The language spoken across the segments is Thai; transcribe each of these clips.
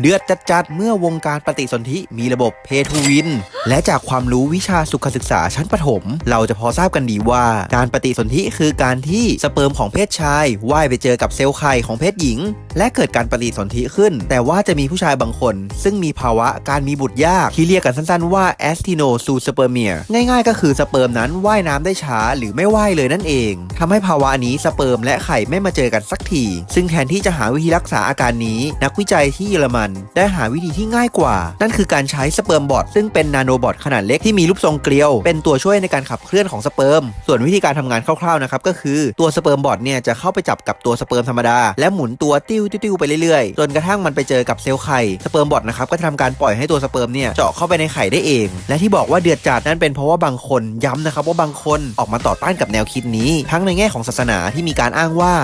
เดือดจัดๆเมื่อวงการปฏิสนธิมีระบบเพทูวิน และจากความรู้วิชาสุขศึกษาชั้นประถม เราจะพอทราบกันดีว่า การปฏิสนธิคือการที่สเปิร์มของเพศชายว่ายไปเจอกับเซลล์ไข่ของเพศหญิง และเกิดการปฏิสนธิขึ้น แต่ว่าจะมีผู้ชายบางคน ซึ่งมีภาวะการมีบุตรยากที่เรียกกันสั้นๆว่าแอสติโนซูสเปอร์เมียง่ายๆ ก็คือสเปิร์มนั้นว่ายน้ำได้ช้าหรือไม่ว่ายเลยนั่นเองทำให้ภาวะนี้สเปิร์มและไข่ไม่มาเจอกันสักที ซึ่งแทนที่จะหาวิธีรักษาอาการนี้ นักวิจัยที่เยอรมัน ได้หาวิธีที่ง่ายกว่า นั่นคือการใช้สเปิร์มบอทซึ่งเป็นนาโนบอทขนาดเล็กที่มีรูปทรงเกลียว เป็นตัวช่วยในการขับเคลื่อนของสเปิร์ม ส่วนวิธีการทำงานคร่าวๆนะครับก็คือตัวสเปิร์มบอทเนี่ยจะเข้าไปจับกับตัวสเปิร์มธรรมดา และหมุนตัวติ้วติ้วๆไปเรื่อยๆ จนกระทั่งมันไปเจอกับเซลล์ไข่สเปิร์มบอทนะครับก็จะทำการปล่อยให้ตัวสเปิร์มเนี่ยเจาะเข้าไปในไข่ได้เอง และที่บอกว่าเดือดจัดนั่นเป็นเพราะว่าบางคนย้ำนะครับว่าบางคนออกมาต่อต้านกับแนวคิดนี้ ทั้งในแง่ของศาสนาที่มีการอ้างว่า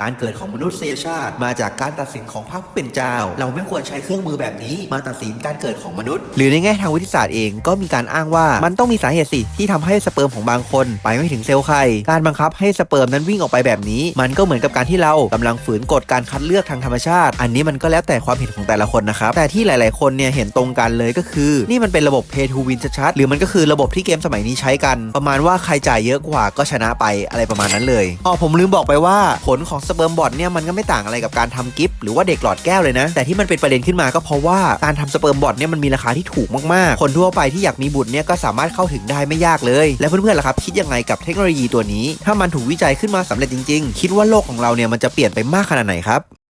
การเกิดของมนุษยชาติ มาจากการตัดสินของพระผู้เป็นเจ้า เราไม่ควรใช้เครื่องมือแบบนี้ มาตัดสินการเกิดของมนุษย์ หรือในแง่ทางวิทยาศาสตร์เองก็มีการอ้างว่ามันต้องมีสาเหตุสิที่ทำให้สเปิร์มของบางคน ไปไม่ถึงเซลล์ไข่การบังคับให้สเปิร์มนั้นวิ่งออกไปแบบนี้ มันก็เหมือนกับการที่เรากำลังฝืนกฎการคัดเลือกทางธรรมชาติ อันนี้มันก็แล้วแต่ความเห็นของแต่ละคนนะครับแต่ที่หลาย ๆ คนเนี่ยเห็นตรงกันเลยก็คือ นี่มันเป็นระบบ pay to win ชัดๆหรือมันก็คือระบบที่เกมสมัยนี้ใช้กัน ประมาณว่าใครจ่ายเยอะกว่าก็ชนะไปอะไรประมาณนั้นเลยอ๋อผมลืมบอกไปว่าผลของสเปิร์มบอทเนี่ยมันก็ไม่ต่างอะไรกับการทำกิฟต์หรือว่าเด็กหลอดแก้วเลยนะ แต่ที่มันเป็นประเด็นขึ้นมาก็เพราะว่าการทำสเปิร์มบอทเนี่ยมันมีราคาที่ถูกมากๆ คนทั่วไปที่อยากมีบุตรเนี่ยก็สามารถเข้าถึงได้ไม่ยากเลย และเพื่อนๆล่ะครับ คิดยังไงกับเทคโนโลยีตัวนี้ ถ้ามันถูกวิจัยขึ้นมาสำเร็จจริง ๆ คิดว่าโลกของเราเนี่ยมันจะเปลี่ยนไปมากขนาดไหนครับ